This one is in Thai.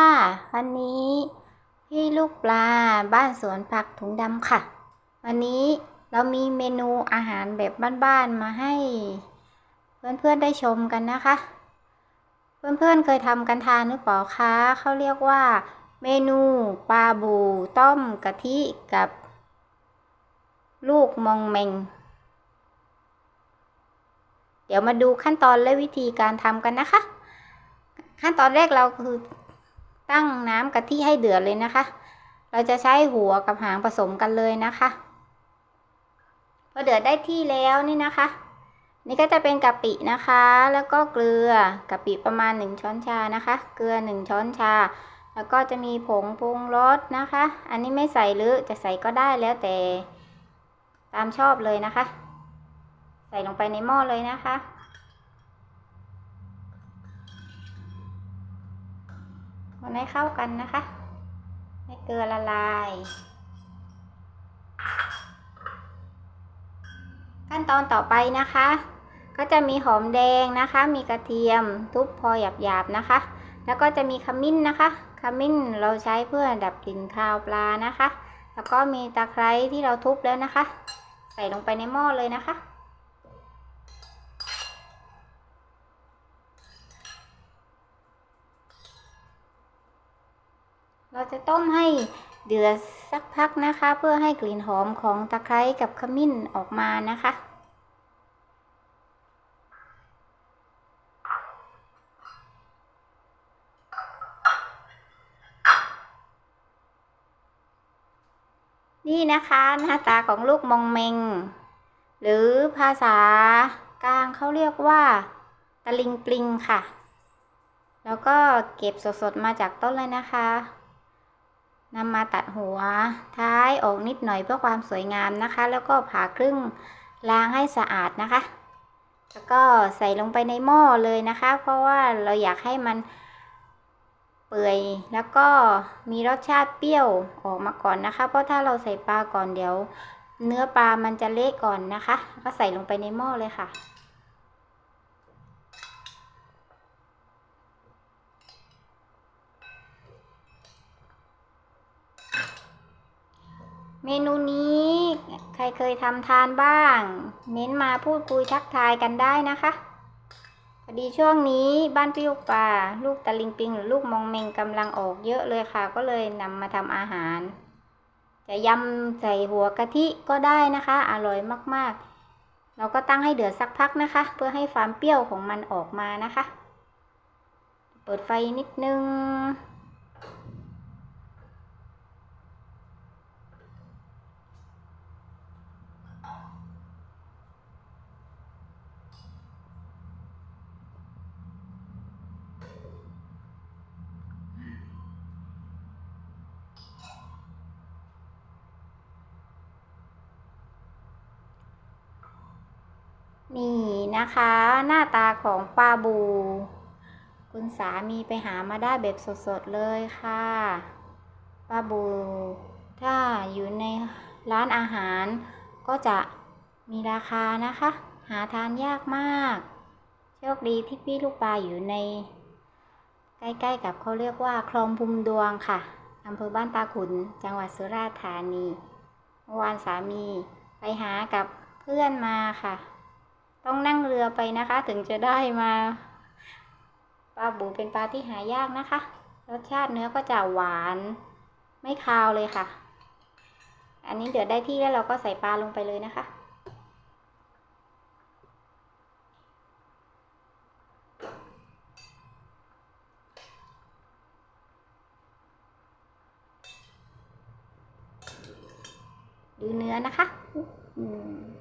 ค่ะวันนี้พี่ลูกปลาบ้านสวนผักถุงดำค่ะ วันนี้เรามีเมนูอาหารแบบบ้านๆมาให้ เพื่อนๆได้ชมกันนะคะ เพื่อนๆเคยทำกันทานหรือเปล่าคะเขาเรียกว่า เมนูปลาบูต้มกะทิกับ ลูกมองเมง เดี๋ยวมาดูขั้นตอนและวิธีการทำกันนะคะ ขั้นตอนแรกเราคือ ตั้งน้ำกะทิให้เดือดเลยนะคะ เราจะใช้หัวกับหางผสมกันเลยนะคะ พอเดือดได้ที่แล้วนี่นะคะ นี่ก็จะเป็นกะปินะคะ แล้วก็เกลือกะปิประมาณหนึ่งช้อนชานะคะ เกลือหนึ่งช้อนชา แล้วก็จะมีผงปรุงรสนะคะ อันนี้ไม่ใส่หรือจะใส่ก็ได้แล้วแต่ตามชอบเลยนะคะ ใส่ลงไปในหม้อเลยนะคะ คนให้เข้ากันนะคะ ให้เกลือละลาย ขั้นตอนต่อไปนะคะ ก็จะมีหอมแดงนะคะ มีกระเทียมทุบพอหยาบๆนะคะ แล้วก็จะมีขมิ้นนะคะขมิ้นเราใช้เพื่อดับกลิ่นคาวปลานะคะ แล้วก็มีตะไคร้ที่เราทุบแล้วนะคะ ใส่ลงไปในหม้อเลยนะคะ เราจะต้มให้เดือดสักพักนะคะ เพื่อให้กลิ่นหอมของตะไคร้กับขมิ้นออกมานะคะนี่นะคะหน้าตาของลูกมองเมง หรือภาษากลางเขาเรียกว่าตะลิงปลิงค่ะ แล้วก็เก็บสดๆมาจากต้นเลยนะคะ นำมาตัดหัวท้ายออกนิดหน่อยเพื่อความสวยงามนะคะ แล้วก็ผ่าครึ่งล้างให้สะอาดนะคะ แล้วก็ใส่ลงไปในหม้อเลยนะคะ เพราะว่าเราอยากให้มันเปื่อยแล้วก็มีรสชาติเปรี้ยวออกมาก่อนนะคะ เพราะถ้าเราใส่ปลาก่อนเดี๋ยว เนื้อปลามันจะเละก่อนนะคะ ก็ใส่ลงไปในหม้อเลยค่ะ เมนูนี้ใครเคยทำทานบ้าง เม้นมาพูดคุยทักทายกันได้นะคะพอดีช่วงนี้บ้านพี่ลูกปลาลูกตะลิงปิงหรือลูกมองเมงกำลังออกเยอะเลยค่ะ ก็เลยนำมาทำอาหาร จะยำใส่หัวกะทิก็ได้นะคะ อร่อยมากๆ เราก็ตั้งให้เดือดสักพักนะคะ เพื่อให้ความเปรี้ยวของมันออกมานะคะ เปิดไฟนิดนึง นี่นะคะหน้าตาของปลาบู คุณสามีไปหามาได้แบบสดๆเลยค่ะปลาบู ถ้าอยู่ในร้านอาหารก็จะมีราคานะคะ หาทานยากมาก โชคดีที่พี่ลูกปลาอยู่ใน ใกล้ๆกับเขาเรียกว่าคลองพุมดวงค่ะอำเภอบ้านตาขุน จังหวัดสุราษฎร์ธานีเมื่อวานสามีไปหากับเพื่อนมาค่ะ ต้องนั่งเรือไปนะคะ ถึงจะได้มาปลาบูเป็นปลาที่หายากนะคะ รสชาติเนื้อก็จะหวานไม่คาวเลยค่ะ อันนี้เดือดได้ที่แล้วเราก็ใส่ปลาลงไปเลยนะคะดูเนื้อนะคะ อืม